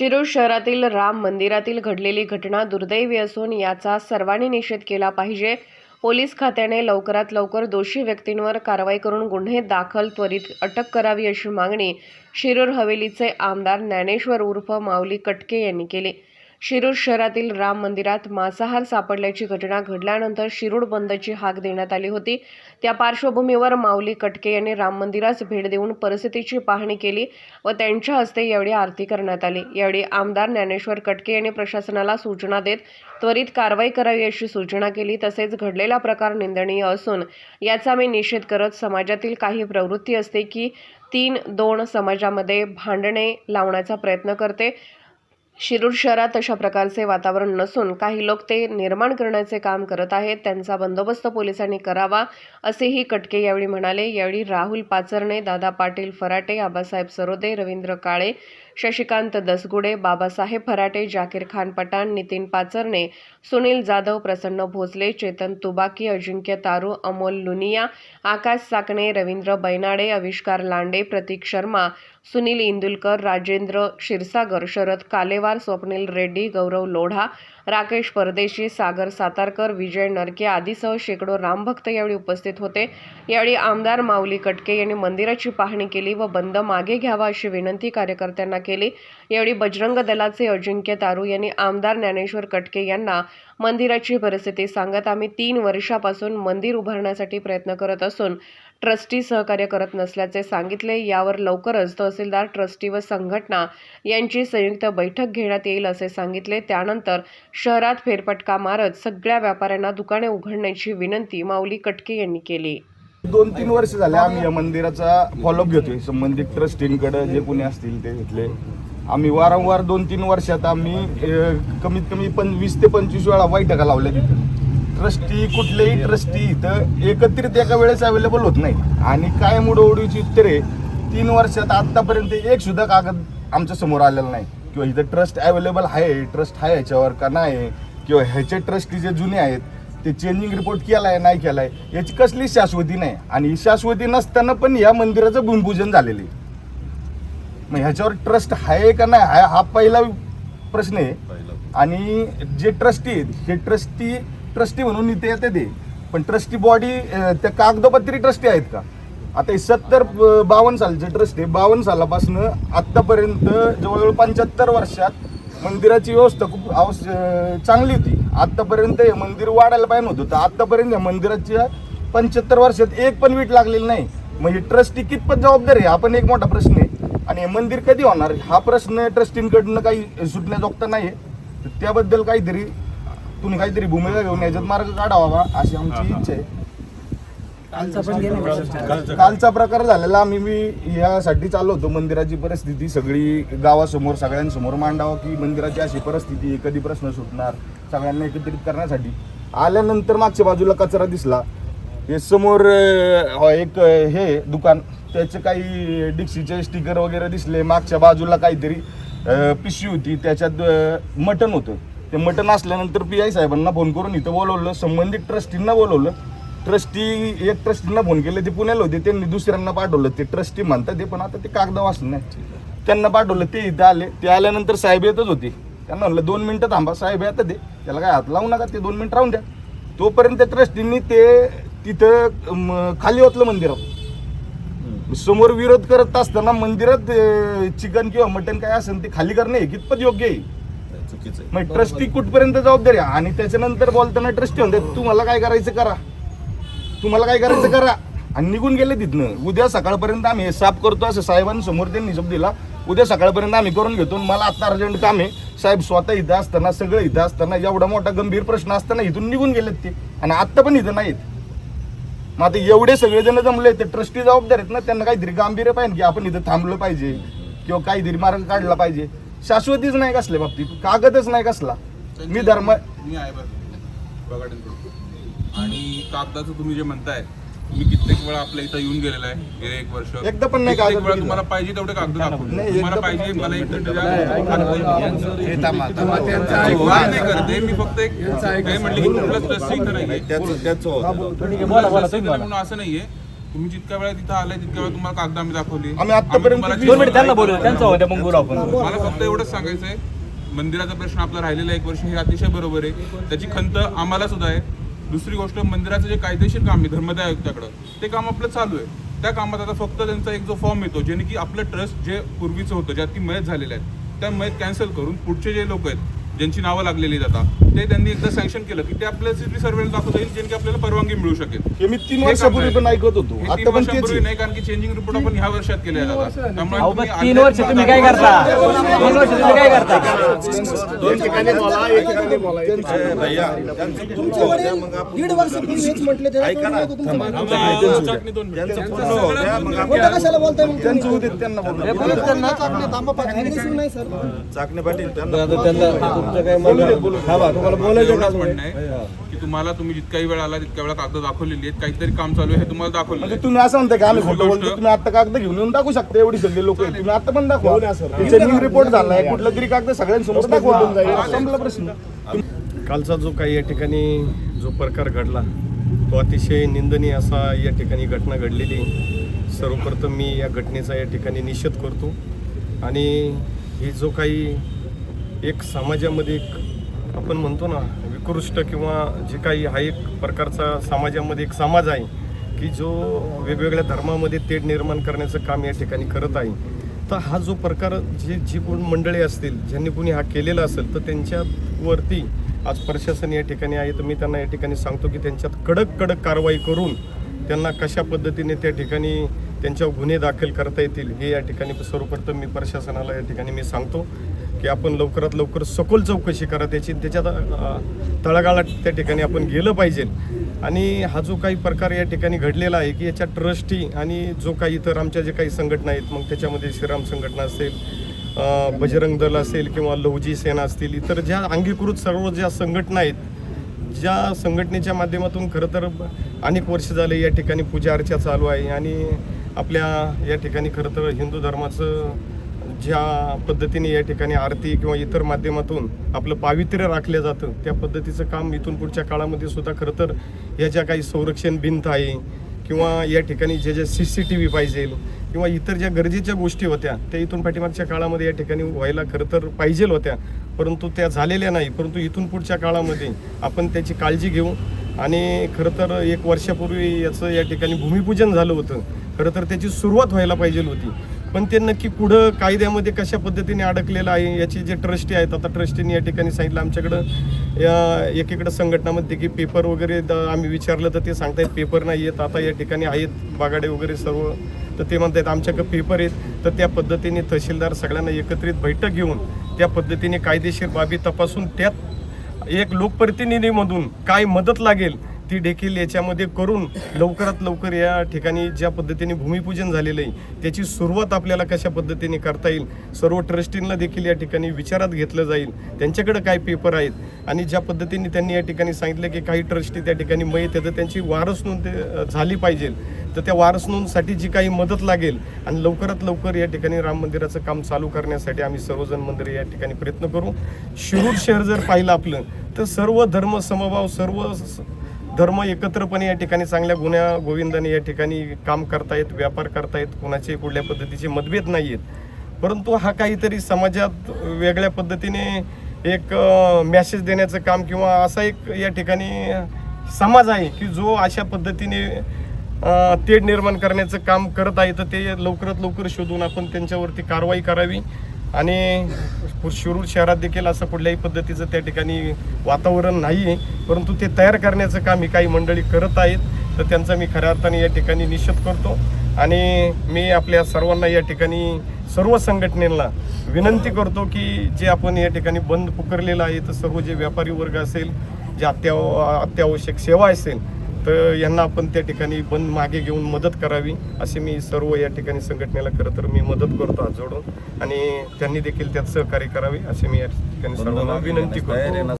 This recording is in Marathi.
शिरूर शहरातील राम मंदिरातील घडलेली घटना दुर्दैवी असून याचा सर्वांनी निषेध केला पाहिजे. पोलीस खात्याने लवकरात लवकर दोषी व्यक्तींवर कारवाई करून गुन्हे दाखल त्वरित अटक करावी अशी मागणी शिरूर हवेलीचे आमदार ज्ञानेश्वर उर्फ माऊली कटके यांनी केली. शिरूर शहरातील राम मंदिरात मांसाहार सापडल्याची घटना घडल्यानंतर शिरूर बंदची हाक देण्यात आली होती. त्या पार्श्वभूमीवर माऊली कटके यांनी राम मंदिरास भेट देऊन परिस्थितीची पाहणी केली व त्यांच्या हस्ते यावेळी आरती करण्यात आली. यावेळी आमदार ज्ञानेश्वर कटके यांनी प्रशासनाला सूचना देत त्वरित कारवाई करावी अशी सूचना केली. तसेच घडलेला प्रकार निंदनीय असून याचा मी निषेध करत समाजातील काही प्रवृत्ती असते की तीन दोन समाजामध्ये भांडणे लावण्याचा प्रयत्न करते. शिरूर शहरात अशा प्रकारचे वातावरण नसून काही लोक ते निर्माण करण्याचे काम करत आहेत. त्यांचा बंदोबस्त पोलिसांनी करावा असेही कटके यावेळी म्हणाले. यावेळी राहुल पाचरणे दादा पाटील फराटे आबासाहेब सरोदे रवींद्र काळे शशिकांत दसगुडे बाबासाहेब फराटे जाकीर खान पठाण नितीन पाचरणे सुनील जाधव प्रसन्न भोसले चेतन तुबाकी अजिंक्य तारू अमोल लुनिया आकाश साकणे रवींद्र बैनाडे आविष्कार लांडे प्रतीक शर्मा सुनील इंदुलकर राजेंद्र क्षीरसागर शरद कालेवार स्वप्नील रेड्डी गौरव लोढा राकेश परदेशी सागर सातारकर विजय नरके आदीसह शेकडो रामभक्त यावेळी उपस्थित होते. यावेळी आमदार माऊली कटके यांनी मंदिराची पाहणी केली व बंद मागे घ्यावा अशी विनंती कार्यकर्त्यांना केली. यावेळी बजरंग दलाचे अजिंक्य तारू यांनी आमदार ज्ञानेश्वर कटके यांना मंदिराची परिस्थिती सांगत आम्ही तीन वर्षापासून मंदिर उभारण्यासाठी प्रयत्न करत असून ट्रस्टी सहकार्य करत नसल्याचे सांगितले. यावर लवकरच तहसीलदार ट्रस्टी व संघटना यांची संयुक्त बैठक घेण्यात येईल असे सांगितले. त्यानंतर शहरात फेरफटका मारत सगळ्या व्यापाऱ्यांना दुकाने उघडण्याची विनंती माऊली कटके यांनी केली. दोन तीन वर्ष झाले आम्ही या मंदिराचा फॉलोअप घेतोय. संबंधित ट्रस्टींकडे जे कोणी असतील ते घेतले. आम्ही वारंवार दोन तीन वर्षात आम्ही कमीत कमी पण वीस ते पंचवीस वेळा बैठका लावल्या तिथं ट्रस्टी कुठलेही ट्रस्टी इथं एकत्रित एका वेळेस अवेलेबल होत नाही आणि काय मुडवडीची उत्तरे तीन वर्षात आत्तापर्यंत एक सुद्धा कागद आमच्यासमोर आलेला नाही. किंवा इथं ट्रस्ट अवेलेबल आहे ट्रस्ट आहे ह्याच्यावर का नाही किंवा ह्याचे ट्रस्टी जे जुने आहेत ते चेंजिंग रिपोर्ट केलाय नाही केलाय याची कसली शाश्वती नाही. आणि ही शाश्वती नसताना पण या मंदिराचं भूमिपूजन झालेलं आहे. मग ह्याच्यावर ट्रस्ट आहे का नाही? आहे हा पहिला प्रश्न आहे. आणि जे ट्रस्टी आहेत हे ट्रस्टी ट्रस्टी म्हणून इथे येते ते पण ट्रस्टी बॉडी त्या कागदोपत्री ट्रस्टी आहेत का? आता हे सत्तर बावन्न सालचे ट्रस्ट आहे बावन्न सालापासून आत्तापर्यंत जवळजवळ पंच्याहत्तर वर्षात मंदिराची व्यवस्था खूप अं, चांगली होती. आत्तापर्यंत हे मंदिर वाढायला पाहिजे नव्हतं. तर आत्तापर्यंत या मंदिराच्या पंच्याहत्तर वर्षात एक पण वीट लागलेली नाही. मग ही ट्रस्टी कितपत जबाबदार आहे? हा पण एक मोठा प्रश्न आहे. आणि हे मंदिर कधी होणार? हा प्रश्न ट्रस्टींकडनं काही सुटण्याजोगता नाही आहे त्याबद्दल काहीतरी तुम्ही काहीतरी भूमिका घेऊन याच्यात मार्ग काढावा अशी आमची इच्छा आहे. कालचा प्रकार झालेला आम्ही मी यासाठी चाललो होतो मंदिराची परिस्थिती सगळी गावासमोर सगळ्यांसमोर मांडावं की मंदिराची अशी परिस्थिती कधी प्रश्न सुटणार सगळ्यांना एकत्रित करण्यासाठी. आल्यानंतर मागच्या बाजूला कचरा दिसला. हे समोर एक हे दुकान त्याचे काही डिक्सीचे स्टिकर वगैरे दिसले. मागच्या बाजूला काहीतरी पिशवी होती. त्याच्यात मटण होतं. ते मटण असल्यानंतर पी आय साहेबांना फोन करून इथं बोलवलं. संबंधित ट्रस्टींना बोलवलं. ट्रस्टी एक ट्रस्टींना फोन केले ते पुण्याला होते त्यांनी दुसऱ्यांना पाठवलं ते ट्रस्टी म्हणतात ते पण आता ते कागद वाचलं नाही त्यांना पाठवलं ते इथं आले ते आल्यानंतर साहेब येतच होते. त्यांना म्हणलं दोन मिनिटं थांबा साहेब येतात ते. त्याला काय हात लावू नका ते दोन मिनिटं राहून द्या. तोपर्यंत ट्रस्टींनी ते तिथं खाली ओतलं मंदिरात. समोर विरोध करत असताना मंदिरात चिकन किंवा मटन काय असेल ते खाली करणे हे कितपत योग्य आहे? चुकीचं मग ट्रस्टी कुठपर्यंत जबाबदारी आणि त्याच्यानंतर बोलताना ट्रस्टी म्हणते तुम्हाला काय करायचं करा. तुम्हाला काय करायचं करा. आणि निघून गेले तिथनं. उद्या सकाळपर्यंत आम्ही हे साफ करतो असं साहेबांसमोर त्यांनी शब्द दिला. उद्या सकाळपर्यंत आम्ही करून घेतो मला आता अर्जंट काम आहे. साहेब स्वतः इथं असताना सगळं इथं असताना एवढा मोठा गंभीर प्रश्न असताना इथून निघून गेलेत ते. आणि आत्ता पण इथं नाहीत. मग आता एवढे सगळेजण जमले ते ट्रस्टी जबाबदार आहेत ना त्यांना काहीतरी गांभीर्य पाहिजे की आपण इथं थांबलं पाहिजे. किंवा काहीतरी मार्ग काढला पाहिजे. शाश्वतीच नाही कसल्या बाबतीत. कागदच नाही कसला. मी धर्म मी आहे बघा आणि कागदाचं तुम्ही जे म्हणताय मी कित्येक वेळा आपल्या इथं येऊन गेलेला आहे गेले एक वर्ष. एकदा पण नाही कित्येक कागद वेळा. तुम्हाला पाहिजे तेवढे कागद दाखवले तुम्हाला पाहिजे मला हे नाही करत आहे. मी फक्त एक काही म्हटलं की कुठलाच ट्रस्टी इथं नाहीये. त्याचं त्याचं होतं. म्हणून असं नाहीये. तुम्ही जितक्या वेळा तिथं आलाय तितक्या वेळा तुम्हाला कागद आम्ही दाखवली. आम्ही तुम्हाला किती- जी- दोन मिनिट त्यांना बोलू त्यांचा होत्या मग बोलू आपण. मला फक्त एवढंच सांगायचं आहे मंदिराचा प्रश्न आपला राहिलेला एक वर्ष हे अतिशय बरोबर आहे. त्याची खंत आम्हाला सुद्धा आहे. दुसरी गोष्ट मंदिराचं जे कायदेशीर काम आहे धर्मदाय आयुक्ताकडं ते काम आपलं चालू आहे. त्या कामात आता फक्त त्यांचा एक जो फॉर्म येतो जेणे की आपलं ट्रस्ट जे पूर्वीचं होतं ज्यात ती मयत झालेलं आहे त्या मयत कॅन्सल करून पुढचे जे लोक आहेत ज्यांची नावं लागलेली आता ते त्यांनी एकदा सँक्शन केलं की ते आपल्या सिटी सर्वेला दाखवता येईल ज्याने आपल्याला परवानगी मिळू शकेल. हे मी तीन वर्षापूर्वी पण. ऐकत होतो. हे तीन आता पण तेच वर्षांपूर्वी आहे. नाही कारण की चेंजिंग रिपोर्ट आपण ह्या वर्षात केले आहेत आता. त्यामुळे अहो पण तुम्ही तीन वर्ष तुम्ही काय करता? तीन वर्ष तुम्ही काय करता? तुमचे वडील दीड वर्षापूर्वी हेच म्हटले नको तुमचं मागं. मोठं कशाला बोलताय मग त्यांचं? उद्या त्यांना बोलतो. त्यांना चाकणे थांबा पाच ऍग्रेसिव्ह नाही सर. एवढंच म्हणणं आहे की तुम्हाला तुम्ही जितकाही वेळ आला तितक्या वेळा कागद दाखवलेली आहेत. काहीतरी काम चालू आहे हे तुम्हाला दाखवलेलं म्हणजे आहे. तुम्ही असं म्हणताय का आम्ही खोटं बोलतो तुम्ही आता कागद घेऊन येऊन दाखवू शकता एवढी सगळी लोक तुम्ही आता पण दाखवा. चेकिंग रिपोर्ट झालाय कुठला तरी कागद सगळ्यांसमोर दाखवा. संपला प्रश्न. कालचा जो काही या ठिकाणी जो प्रकार घडला तो अतिशय निंदनीय असा या ठिकाणी घटना घडलेली. आहे. सर्वप्रथम मी या घटनेचा या ठिकाणी निषेध करतो. आणि ही जो काही एक समाजामध्ये एक आपण म्हणतो ना विकृष्ट किंवा जे काही हा एक प्रकारचा समाजामध्ये एक समाज आहे की जो वेगवेगळ्या धर्मामध्ये तेढ निर्माण करण्याचं काम या ठिकाणी करत आहे. तर हा जो प्रकार जे जी कोण मंडळी असतील ज्यांनी कोणी हा केलेला असेल तर त्यांच्यावरती आज प्रशासन या ठिकाणी आहे. तर मी त्यांना या ठिकाणी सांगतो की त्यांच्यात कडक कडक कारवाई करून त्यांना कशा पद्धतीने त्या ठिकाणी त्यांच्यावर गुन्हे दाखल करता येतील हे या ठिकाणी सर्वप्रथम मी प्रशासनाला या ठिकाणी मी सांगतो. की आपण लवकरात लवकर सखोल चौकशी करा त्याची त्याच्यात तळागाळा तळागाळात त्या ठिकाणी आपण गेलं पाहिजे. आणि हा जो काही प्रकार या ठिकाणी घडलेला आहे की याच्या ट्रस्टी आणि जो काही इतर आमच्या जे काही संघटना आहेत मग त्याच्यामध्ये श्रीराम संघटना असेल बजरंग दल असेल किंवा लहुजी सेना असतील इतर ज्या अंगीकृत सर्व ज्या संघटना आहेत ज्या संघटनेच्या माध्यमातून खरं तर अनेक वर्ष झाले या ठिकाणी पूजा अर्चा चालू आहे. आणि आपल्या या ठिकाणी खरं तर हिंदू धर्माचं ज्या पद्धतीने या ठिकाणी आरती किंवा इतर माध्यमातून आपलं पावित्र्य राखलं जातं त्या पद्धतीचं काम इथून पुढच्या काळामध्ये सुद्धा खरं तर या ज्या काही संरक्षण भिंत आहे किंवा या ठिकाणी जे जे सी सी टी व्ही पाहिजे किंवा इतर ज्या गरजेच्या गोष्टी होत्या त्या इथून पाठीमागच्या काळामध्ये या ठिकाणी व्हायला खरं तर पाहिजे होत्या. परंतु त्या झालेल्या नाही. परंतु इथून पुढच्या काळामध्ये आपण त्याची काळजी घेऊ आणि खरं तर एक वर्षापूर्वी याचं या ठिकाणी भूमिपूजन झालं होतं. खरं तर त्याची सुरुवात व्हायला पाहिजे होती. पण ते नक्की पुढं कायद्यामध्ये कशा पद्धतीने अडकलेलं आहे याची जे ट्रस्टी आहेत आता ट्रस्टीने या ठिकाणी सांगितलं आमच्याकडं या एकीकडं संघटनामध्ये की पेपर वगैरे द- आम्ही विचारलं तर ते सांगतायत पेपर नाही आहेत आता या ठिकाणी आहेत बागाडे वगैरे सर्व. तर ते म्हणतात आमच्याकडे पेपर आहेत. तर त्या पद्धतीने तहसीलदार सगळ्यांना एकत्रित बैठक घेऊन त्या पद्धतीने कायदेशीर बाबी तपासून त्यात एक लोकप्रतिनिधीमधून काय मदत लागेल ती देखील याच्यामध्ये करून लवकरात लवकर या ठिकाणी ज्या पद्धतीने भूमिपूजन झालेलं आहे त्याची सुरुवात आपल्याला कशा पद्धतीने करता येईल सर्व ट्रस्टींना देखील या ठिकाणी विचारात घेतलं जाईल. त्यांच्याकडे काय पेपर आहेत? आणि ज्या पद्धतीने त्यांनी या ठिकाणी सांगितलं की काही ट्रस्टी त्या ठिकाणी मयत येतं त्यांची वारस नोंद ते, झाली पाहिजे. तर त्या वारस नोंदसाठी जी काही मदत लागेल आणि लवकरात लवकर या ठिकाणी राम मंदिराचं काम चालू करण्यासाठी आम्ही सर्वजण मंदिर या ठिकाणी प्रयत्न करू. शिरूर शहर जर पाहिलं आपलं तर सर्व धर्म समभाव सर्व स- धर्म एकत्रपणे या ठिकाणी चांगल्या गुन्ह्या गोविंदाने या ठिकाणी काम करतायत व्यापार करतायत कोणाचे कुठल्या पद्धतीचे मतभेद नाही आहेत परंतु हा काहीतरी समाजात वेगळ्या पद्धतीने एक मॅसेज देण्याचं काम किंवा असा एक या ठिकाणी समाज आहे की जो अशा पद्धतीने तेढ निर्माण करण्याचं काम करत आहे तर ते लवकरात लवकर शोधून आपण त्यांच्यावरती कारवाई करावी. आणि शिरूर शहरात देखील असं कुठल्याही पद्धतीचं त्या ठिकाणी वातावरण नाही आहे परंतु ते तयार करण्याचं काम ही काही मंडळी करत आहेत. तर त्यांचा मी खऱ्या अर्थाने या ठिकाणी निषेध करतो. आणि मी आपल्या सर्वांना या ठिकाणी सर्व संघटनेला विनंती करतो की जे आपण या ठिकाणी बंद पुकारलेलं आहे तर सर्व जे व्यापारी वर्ग असेल जे अत्याव अत्यावश्यक सेवा असेल तर यांना आपण त्या ठिकाणी बंद मागे घेऊन मदत करावी असे मी सर्व या ठिकाणी संघटनेला खरं तर मी मदत करतो हात जोडून. आणि त्यांनी देखील त्यात सहकार्य करावे असे मी या ठिकाणी सर्वांना विनंती करतो.